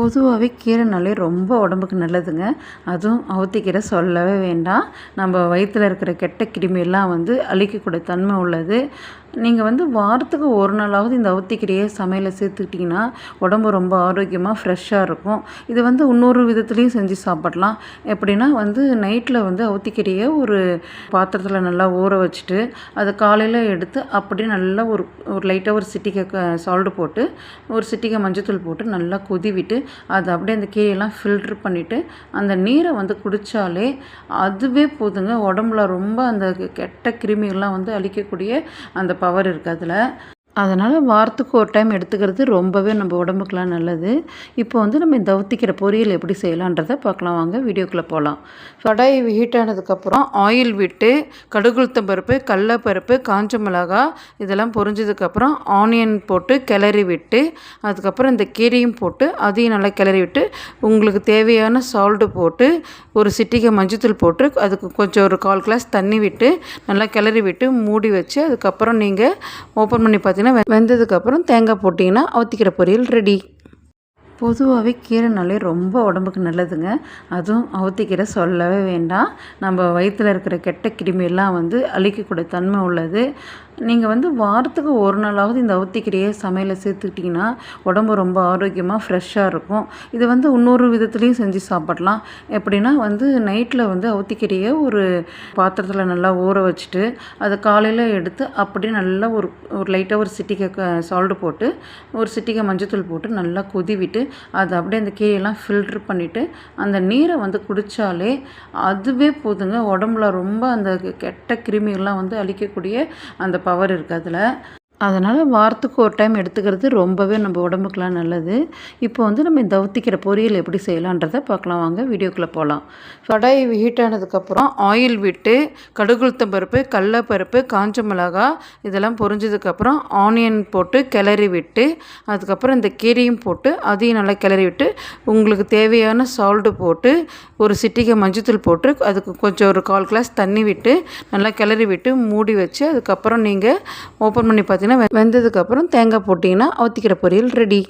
பொதுவாகவே கீரைனாலே ரொம்ப உடம்புக்கு நல்லதுங்க. அதுவும் அவுத்திக்கீரை சொல்லவே வேண்டாம். நம்ம வயிற்றில் இருக்கிற கெட்ட கிருமியெல்லாம் வந்து அழிக்கக்கூடிய தன்மை உள்ளது. நீங்கள் வந்து வாரத்துக்கு ஒரு நாளாவது இந்த அவுத்திக்கீரையை சமையலில் சேர்த்துக்கிட்டிங்கன்னா உடம்பு ரொம்ப ஆரோக்கியமாக ஃப்ரெஷ்ஷாக இருக்கும். இது வந்து இன்னொரு விதத்துலேயும் செஞ்சு சாப்பிடலாம். எப்படின்னா வந்து நைட்டில் வந்து அவுத்திக்கீரையை ஒரு பாத்திரத்தில் நல்லா ஊற வச்சுட்டு அதை காலையில் எடுத்து அப்படியே நல்லா ஒரு ஒரு லைட்டாக ஒரு சிட்டிக்கை சால்ட் போட்டு ஒரு சிட்டிக்கை மஞ்சத்தூள் போட்டு நல்லா கொதி விட்டு அது அப்படியே அந்த கீரையெல்லாம் ஃபில்ட்ரு பண்ணிவிட்டு அந்த நீரை வந்து குடித்தாலே அதுவே போதுங்க. உடம்புல ரொம்ப அந்த கெட்ட கிருமிகள்லாம் வந்து அழிக்கக்கூடிய அந்த பவர் இருக்குது அதில். அதனால் வாரத்துக்கு ஒரு டைம் எடுத்துக்கிறது ரொம்பவே நம்ம உடம்புக்கெலாம் நல்லது. இப்போ வந்து நம்ம இந்த அவுத்திக்கிற பொரியல் எப்படி செய்யலான்றதை பார்க்கலாம். வாங்க வீடியோக்குள்ளே போகலாம் கடாய் ஹீட் ஆனதுக்கப்புறம் ஆயில் விட்டு கடுகுளுத்தம் பருப்பு கடலப்பருப்பு காஞ்ச மிளகா இதெல்லாம் பொரிஞ்சதுக்கப்புறம் ஆனியன் போட்டு கிளறி விட்டு அதுக்கப்புறம் இந்த கீரையும் போட்டு அதையும் நல்லா கிளறி விட்டு உங்களுக்கு தேவையான சால்ட்டு போட்டு ஒரு சிட்டிகை மஞ்சத்தூள் போட்டு அதுக்கு கொஞ்சம் ஒரு கால் கிளாஸ் தண்ணி விட்டு நல்லா கிளறி விட்டு மூடி வச்சு அதுக்கப்புறம் நீங்கள் ஓப்பன் பண்ணி பார்த்தீங்கன்னா வெ- வெந்ததுக்கப்புறம் தேங்காய் போட்டிங்கன்னா அவுத்திக்கிற பொரியல் ரெடி. பொதுவாகவே கீரைனாலே ரொம்ப உடம்புக்கு நல்லதுங்க. அதுவும் அவுத்திக்கீரை சொல்லவே வேண்டாம். நம்ம வயிற்றில் இருக்கிற கெட்ட கிருமியெல்லாம் வந்து அழிக்கக்கூடிய தன்மை உள்ளது. நீங்கள் வந்து வாரத்துக்கு ஒரு நாளாவது இந்த அவுத்திக்கீரையை சமையலில் சேர்த்துக்கிட்டிங்கன்னா உடம்பு ரொம்ப ஆரோக்கியமாக ஃப்ரெஷ்ஷாக இருக்கும். இது வந்து இன்னொரு விதத்துலேயும் செஞ்சு சாப்பிடலாம். எப்படின்னா வந்து நைட்டில் வந்து அவுத்திக்கீரையை ஒரு பாத்திரத்தில் நல்லா ஊற வச்சுட்டு அதை காலையில் எடுத்து அப்படியே நல்லா ஒரு ஒரு லைட்டாக ஒரு சிட்டிகை சால்ட் போட்டு ஒரு சிட்டிக்கை மஞ்சத்தூள் போட்டு நல்லா கொதிவிட்டு அதை அப்படியே அந்த கீரையெல்லாம் ஃபில்ட்ரு பண்ணிவிட்டு அந்த நீரை வந்து குடித்தாலே அதுவே போதுங்க. உடம்புல ரொம்ப அந்த கெட்ட கிருமிகள்லாம் வந்து அழிக்கக்கூடிய அந்த பவர் இருக்குது அதில். அதனால் வாரத்துக்கு ஒரு டைம் எடுத்துக்கிறது ரொம்பவே நம்ம உடம்புக்கெலாம் நல்லது. இப்போ வந்து நம்ம இந்த அவுத்திக்கிற பொரியல் எப்படி செய்யலான்றதை பார்க்கலாம். வாங்க வீடியோக்குள்ளே போகலாம் கடாய் ஹீட் ஆனதுக்கப்புறம் ஆயில் விட்டு கடுகுளுத்தம் பருப்பு கடலப்பருப்பு காஞ்ச மிளகா இதெல்லாம் பொரிஞ்சதுக்கப்புறம் ஆனியன் போட்டு கிளறி விட்டு அதுக்கப்புறம் இந்த கீரையும் போட்டு அதையும் நல்லா கிளறி விட்டு உங்களுக்கு தேவையான சால்ட்டு போட்டு ஒரு சிட்டிகை மஞ்சத்தூள் போட்டு அதுக்கு கொஞ்சம் ஒரு கால் கிளாஸ் தண்ணி விட்டு நல்லா கிளறி விட்டு மூடி வச்சு அதுக்கப்புறம் நீங்கள் ஓப்பன் பண்ணி பார்த்தீங்கன்னா வெ- வெந்ததுக்கப்புறம் தேங்காய் போட்டிங்கன்னா அவுத்திக்கிற பொரியல் ரெடி